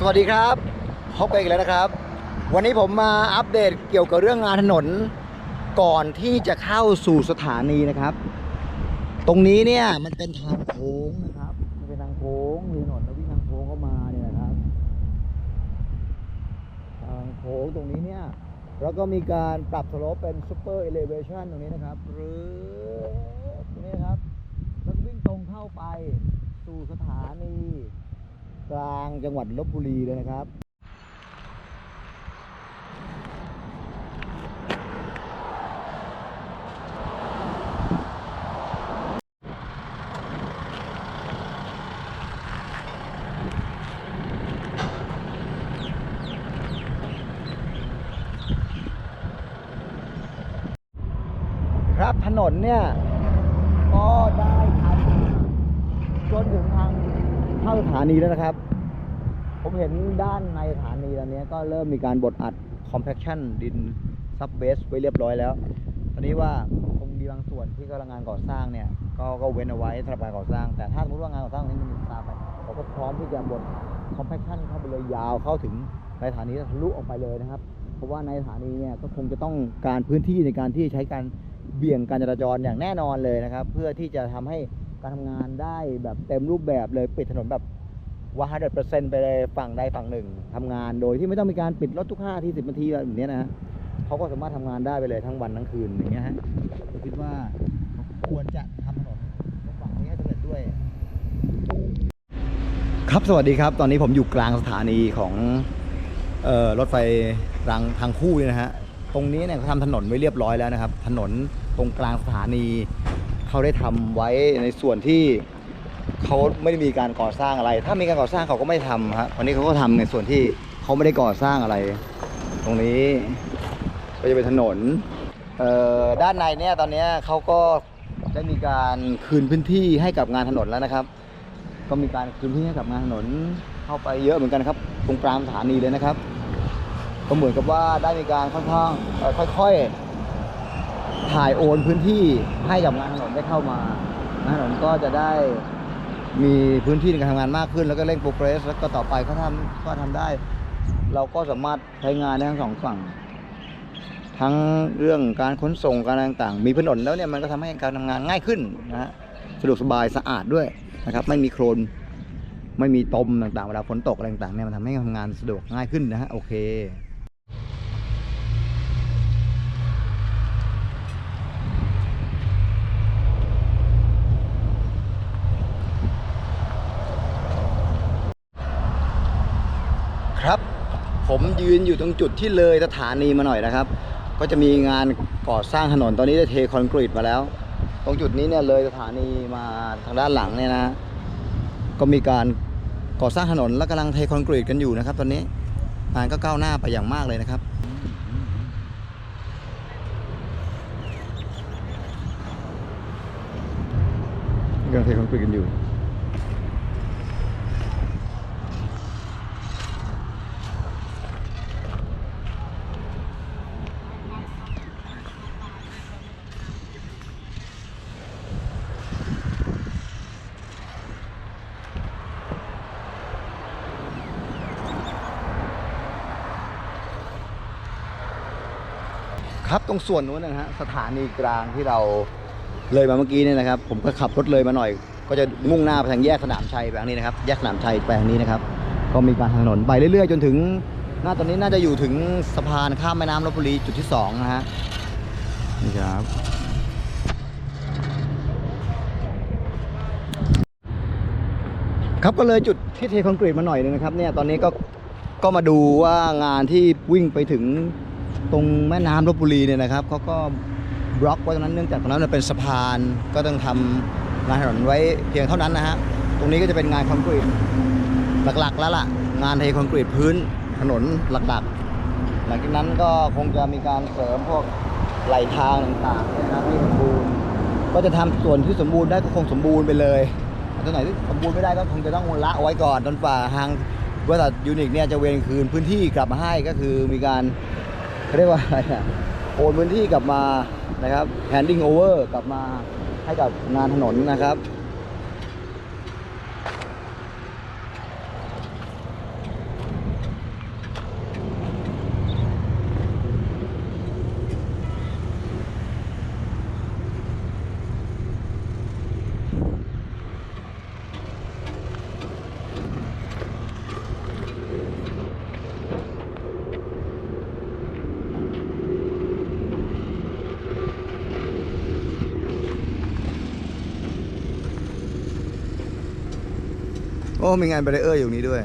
สวัสดีครับพบกันอีกแล้วนะครับ วันนี้ผมมาอัปเดตเกี่ยวกับเรื่องงานถนนก่อนที่จะเข้าสู่สถานีนะครับ ตรงนี้เนี่ยมันเป็นทางโค้งนะครับ มันเป็นทางโค้งมีถนนแล้ววิ่งทางโค้งเข้ามาเนี่ยนะครับ ทางโค้งตรงนี้เนี่ยแล้วก็มีการปรับสโลปเป็นซูเปอร์เอเลเวชันตรงนี้นะครับ หรือตรงนี้ครับแล้ววิ่งตรงเข้าไปสู่สถานี กลางจังหวัดลบบุรีเลยนะครับครับถนนเนี่ย ก็ได้ทำจนถึงทาง เข้าสถานีแล้วนะครับ ผมเห็นด้านในสถานีตอนนี้ก็เริ่มมีการบดอัด compaction ดินซับเบสไว้เรียบร้อยแล้วตอนนี้ว่าคงมีบางส่วนที่กำลังงานก่อสร้างเนี่ยก็ก็เว้นเอาไว้สำหรับการก่อสร้าง แต่ถ้าสมมติว่างานก่อสร้างนี้มันตาไปเขาก็พร้อมที่จะบด compaction เข้าไปเลยยาวเข้าถึงในสถานีทะลุออกไปเลยนะครับ เพราะว่าในสถานีเนี่ยก็คงจะต้องการพื้นที่ในการที่ใช้การเบี่ยงการจราจรอย่างแน่นอนเลยนะครับ เพื่อที่จะทำให้ การทำงานได้แบบเต็มรูปแบบเลยปิดถนนแบบว่า100%ไปเลยฝั่งใดฝั่งหนึ่งทำงานโดยที่ไม่ต้องมีการปิดรถทุก5ที10นาทีอะไรแบบนี้นะฮะเขาก็สามารถทำงานได้ไปเลยทั้งวันทั้งคืนอย่างเงี้ยฮะผมคิดว่าควรจะทำถนนฝั่งนี้ให้สำเร็จด้วย ครับสวัสดีครับ ตอนนี้ผมอยู่กลางสถานีของรถไฟรางทางคู่นี่นะฮะตรงนี้เนี่ยเขาทำถนนไว้เรียบร้อยแล้วนะครับ ถนนตรงกลางสถานี เขาได้ทำไว้ในส่วนที่เขาไม่ได้มีการก่อสร้างอะไร ถ้ามีการก่อสร้างเขาก็ไม่ทำฮะวันนี้เขาก็ทำในส่วนที่เขาไม่ได้ก่อสร้างอะไร ตรงนี้ก็จะเป็นถนนเอ่อด้านในเนี่ยตอนนี้เขาก็ได้มีการคืนพื้นที่ให้กับงานถนนแล้วนะครับ ก็มีการคืนพื้นที่ให้กับงานถนนเข้าไปเยอะเหมือนกันครับตรงกลางสถานีเลยนะครับก็เหมือนกับว่าได้มีการค่อนข้างค่อค่อยๆ ถ่ายโอนพื้นที่ให้กับงานถนนได้เข้ามางานถนนก็จะได้มีพื้นที่ในการทำงานมากขึ้น แล้วก็เร่งโปรเกรส แล้วก็ต่อไปเขาทำก็ทำได้ เราก็สามารถใช้งานได้ทั้งสองฝั่ง ทั้งเรื่องการขนส่งการต่างๆ มีถนนแล้วเนี่ยมันก็ทำให้การทำงานง่ายขึ้นนะฮะสะดวกสบายสะอาดด้วยนะครับ ไม่มีโครนไม่มีตมต่างๆเวลาฝนตกอะไรต่างๆเนี่ยมันทำให้ทำงานสะดวกง่ายขึ้นนะฮะโอเค ครับ ผมยืนอยู่ตรงจุดที่เลยสถานีมาหน่อยนะครับ ก็จะมีงานก่อสร้างถนนตอนนี้ได้เทคอนกรีตมาแล้ว ตรงจุดนี้เนี่ยเลยสถานีมาทางด้านหลังเนี่ยนะ ก็มีการก่อสร้างถนนและกำลังเทคอนกรีตกันอยู่นะครับ ตอนนี้งานก็ก้าวหน้าไปอย่างมากเลยนะครับกำลังเทคอนกรีตกันอยู่ ครับตรงส่วนนู้นนะฮะสถานีกลางที่เราเลยมาเมื่อกี้เนี่ยนะครับ ผมก็ขับรถเลยมาหน่อย ก็จะมุ่งหน้าไปทางแยกสนามชัยไปทางนี้นะครับ แยกสนามชัยไปทางนี้นะครับ ก็มีการถนนไปเรื่อยๆ จนถึงหน้าตอนนี้น่าจะอยู่ถึงสะพานข้ามแม่น้ำลบบุรีจุดที่สองนะฮะนี่ครับครับก็เลยจุดที่เทคอนกรีตมาหน่อยหนึงนะครับเนี่ยตอนนี้ก็ก็มาดูว่างานที่วิ่งไปถึง ตรงแม่น้ำลบบุรีเนี่ยนะครับเขาก็บล็อกไว้ตรงนั้นเนื่องจากตรงนั้นมันเป็นสะพานก็ต้องทำงานถนนไว้เพียงเท่านั้นนะฮะตรงนี้ก็จะเป็นงานคอนกรีตหลักๆ แล้วล่ะ งานเทคอนกรีตพื้นถนนหลักๆ หลังจากนั้นก็คงจะมีการเสริมพวกไหลทางต่างๆเนี่ยนะครับให้สมบูรณ์ก็จะทำส่วนที่สมบูรณ์ได้ก็คงสมบูรณ์ไปเลยตรงไหนที่สมบูรณ์ไม่ได้ก็คงจะต้องละไว้ก่อนจนฝ่าทางบริษัทยูนิคเนี่ยจะเวรคืนพื้นที่กลับมาให้ก็คือมีการ เขาเรียกว่าอะไรอะโอนพื้นที่กลับมานะครับ handing over กลับมาให้กับงานถนนนะครับ โอ้มีงานบรเออร์อยู่นี้ด้วย